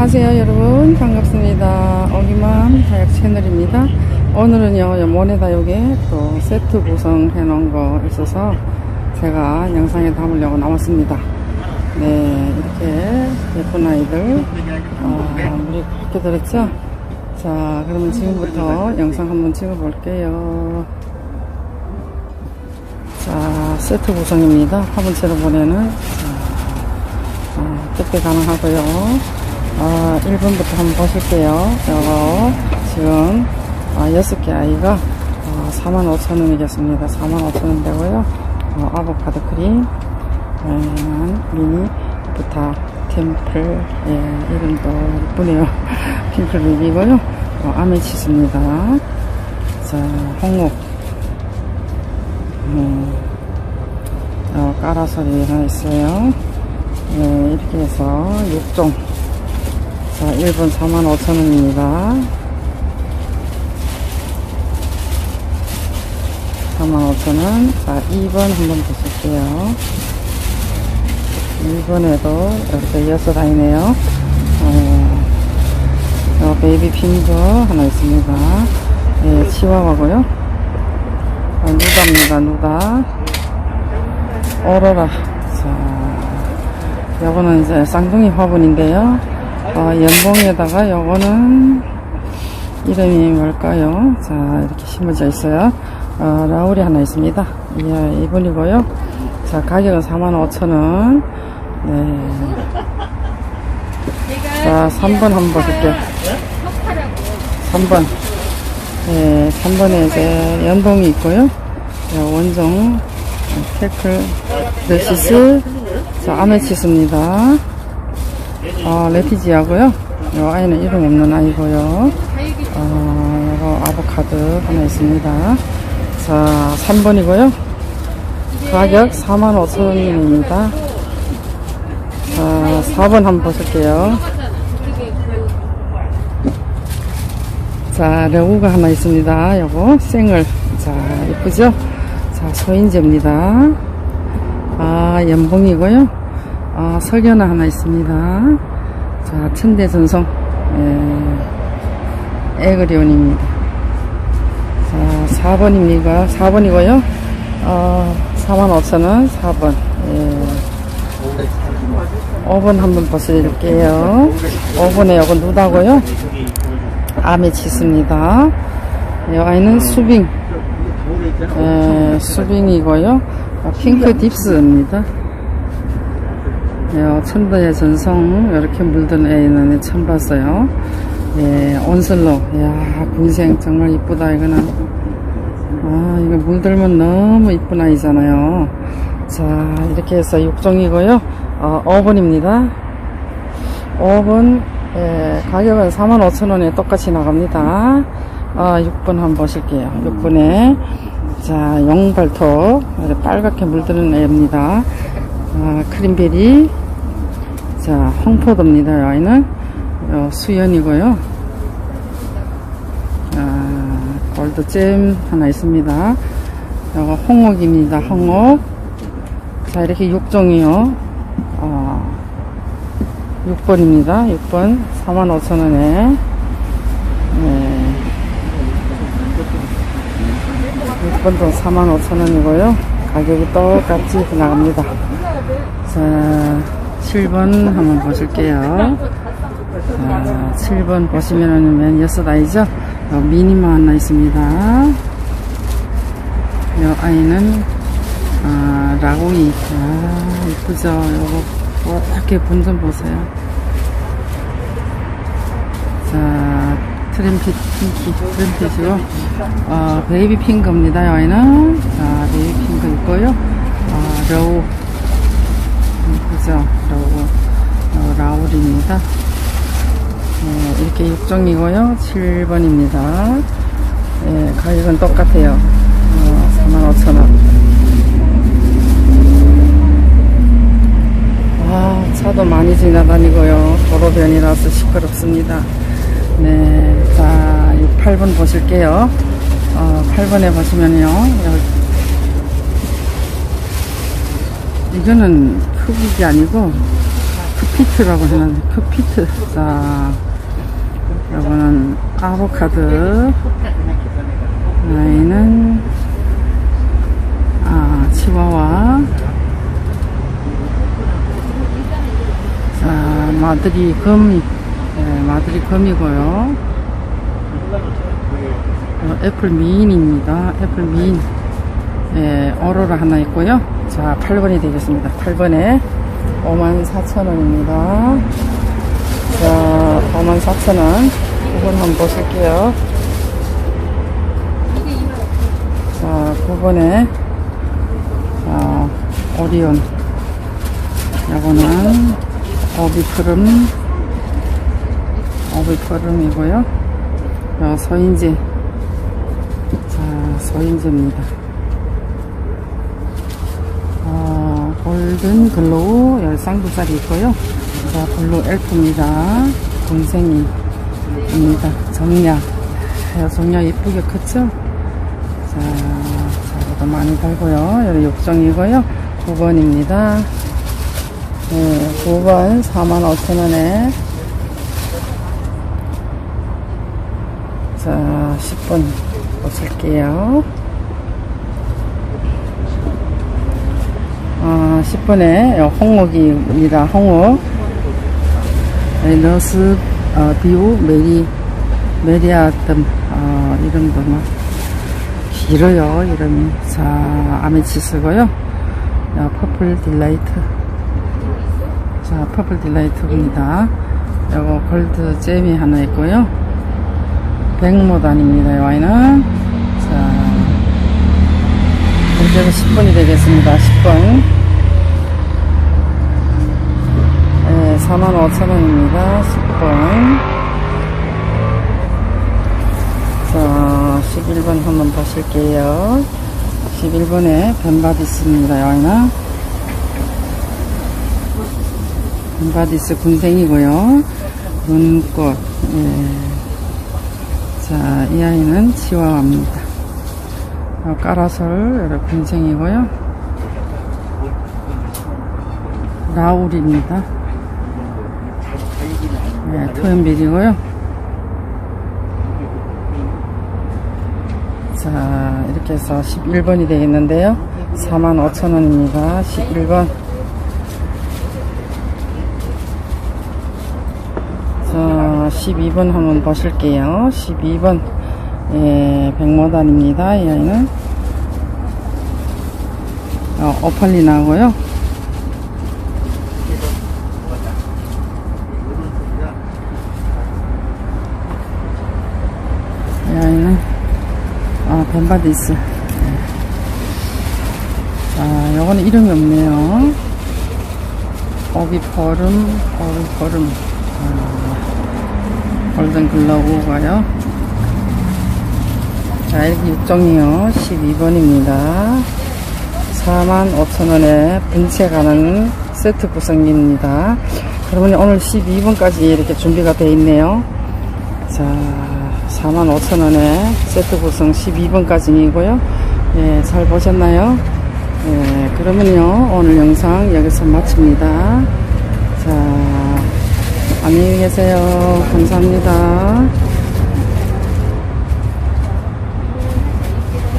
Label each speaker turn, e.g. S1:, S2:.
S1: 안녕하세요 여러분. 반갑습니다. 어기만 다약 채널입니다. 오늘은요 모네다육에 또 세트 구성해 놓은 거 있어서 제가 영상에 담으려고 나왔습니다. 네 이렇게 예쁜 아이들 어, 물이 그렇게 들었죠? 자 그러면 지금부터 영상 한번 찍어 볼게요. 자 세트 구성입니다. 화분째로 보내는 어, 택배 가능하고요. 아, 1번부터 한번 보실게요. 이거 지금 아, 6개 아이가 어, 45,000원이겠습니다. 45,000원 되고요. 어, 아보카도 크림, 음, 미니, 부타, 템플, 예, 이름도 이쁘네요. 핑크립이고요. 어, 아메치스입니다. 자, 홍옥, 음, 어, 까라소리 하나 있어요. 네, 이렇게 해서 6종. 자, 1번 45,000원입니다. 45,000원. 자, 2번 한번 보실게요. 2번에도 이렇게 이어서 다니네요. 어, 어, 베이비 핑거 하나 있습니다. 예, 치와와고요. 아, 누다입니다, 누다. 오로라. 자, 요거는 이제 쌍둥이 화분인데요. 어, 연봉에다가 요거는 이름이 뭘까요? 자, 이렇게 심어져 있어요. 어, 라울이 하나 있습니다. 예, 이분이고요. 자, 가격은 45,000원. 네. 자, 3번 한번 보실게요. 3번. 네, 3번에 이제 연봉이 있고요. 자, 원종, 태클, 레시스, 자, 아메치스입니다. 아, 레티지하고요. 이 아이는 이름 없는 아이고요. 아, 이거 아보카도 하나 있습니다. 자, 3번이고요. 가격 45,000원입니다. 자, 4번 한번 보실게요. 자, 레고가 하나 있습니다. 요거, 생을. 자, 이쁘죠? 자, 소인제입니다. 아, 연봉이고요. 아, 설견화 하나 있습니다. 자, 천대전송. 예, 에그리온입니다. 자, 4번입니다. 4번이고요. 어, 45,000원, 4번. 예. 5번 한번 보실게요. 5번에 요거 누다고요. 아메치스입니다. 이 아이는 수빙. 예, 수빙이고요. 아, 핑크 딥스입니다. 예, 천도의 전성 이렇게 물든 애는 처음 봤어요. 예, 온슬로. 야, 군생 정말 이쁘다 이거는. 아, 이거 물들면 너무 이쁜 아이잖아요. 자, 이렇게 해서 6종이고요. 어, 5번입니다. 5번, 예, 가격은 45,000원에 똑같이 나갑니다. 아, 6번 한번 보실게요. 6번에, 자. 이렇게 빨갛게 물드는 애입니다. 아, 크림베리. 자, 홍포도입니다. 이 아이는. 어, 수연이고요. 아, 골드잼 하나 있습니다. 이거 홍옥입니다. 홍옥. 자, 이렇게 6종이요. 어, 6번입니다. 6번 45,000원에 네. 6번도 45,000원이고요. 가격이 똑같이 나갑니다. 자, 7번 한번 보실게요. 자, 7번 보시면은 여섯 아이죠? 어, 미니마 하나 있습니다. 이 아이는 아, 라고이. 아, 이쁘죠? 요거, 이렇게 분좀 보세요. 자, 트램핏, 핑키, 트램핏이고, 어, 베이비 핑크입니다, 이 아이는. 자, 베이비 핑크 있고요. 아, 러우. 이쁘죠? 러우. 어, 라울입니다. 네, 이렇게 6종이고요. 7번입니다. 예, 가격은 똑같아요. 어, 45,000원. 아, 차도 많이 지나다니고요. 도로변이라서 시끄럽습니다. 네, 자, 8번 보실게요. 어, 8번에 보시면요. 이거는 흑익이 아니고 크피트라고 해놨네. 크피트. 자, 요거는 아보카드. 아이는, 아, 치와와. 자, 마드리 금, 네, 마드리 금이고요. 어, 애플 미인입니다. 애플 미인. 예, 어로라 하나 있고요. 자, 8번이 되겠습니다. 8번에 54,000원입니다. 자, 54,000원. 9번 한번 보실게요. 자, 9번에, 자, 오리온. 요거는, 오비크름, 오비크름이고요. 어, 서인지. 자, 서인지입니다. 어, 골든 글로우 13두짜리 있고요. 자, 블루 엘프입니다. 동생이입니다. 정량. 야, 정량 이쁘게 컸죠? 자, 자고도 많이 달고요. 여기 육종이고요. 9번입니다. 네, 9번 45,000원에 자, 10번 보실게요. 10번에 홍옥입니다. 홍옥. 네, 너스, 어, 비우, 메리, 메리아뜸, 어, 이름도 막, 길어요, 이름이. 자, 아메치스고요. 자, 퍼플 딜라이트. 자, 퍼플 딜라이트입니다. 요거 골드 잼이 하나 있고요. 백모단입니다, 이 와인은. 자, 이제는 10분이 되겠습니다. 10분. 네, 45,000원입니다. 10분. 자, 11번 한번 보실게요. 11번에 벤바디스입니다, 이 와인은. 벤바디스 군생이고요. 눈꽃, 예. 자, 이 아이는 치와와입니다. 어, 까라솔, 여러 군생이고요. 라울입니다. 네, 토연빌이고요. 자, 이렇게 해서 11번이 되겠는데요. 45,000원입니다. 11번. 자, 12번 한번 보실게요. 12번. 예, 백모단입니다. 이 아이는. 어, 오팔리 나고요. 이 아이는, 아, 벤바디스. 예. 자, 요거는 이름이 없네요. 오비퍼름, 오비퍼름. 아, 골든 글러브가요. 자, 이렇게 6종이요. 12번입니다. 45,000원에 분체 가는 세트 구성입니다. 그러면 오늘 12번까지 이렇게 준비가 되어 있네요. 자, 45,000원에 세트 구성 12번까지이고요. 예, 잘 보셨나요? 예, 그러면요. 오늘 영상 여기서 마칩니다. 자, 안녕히 계세요. 감사합니다.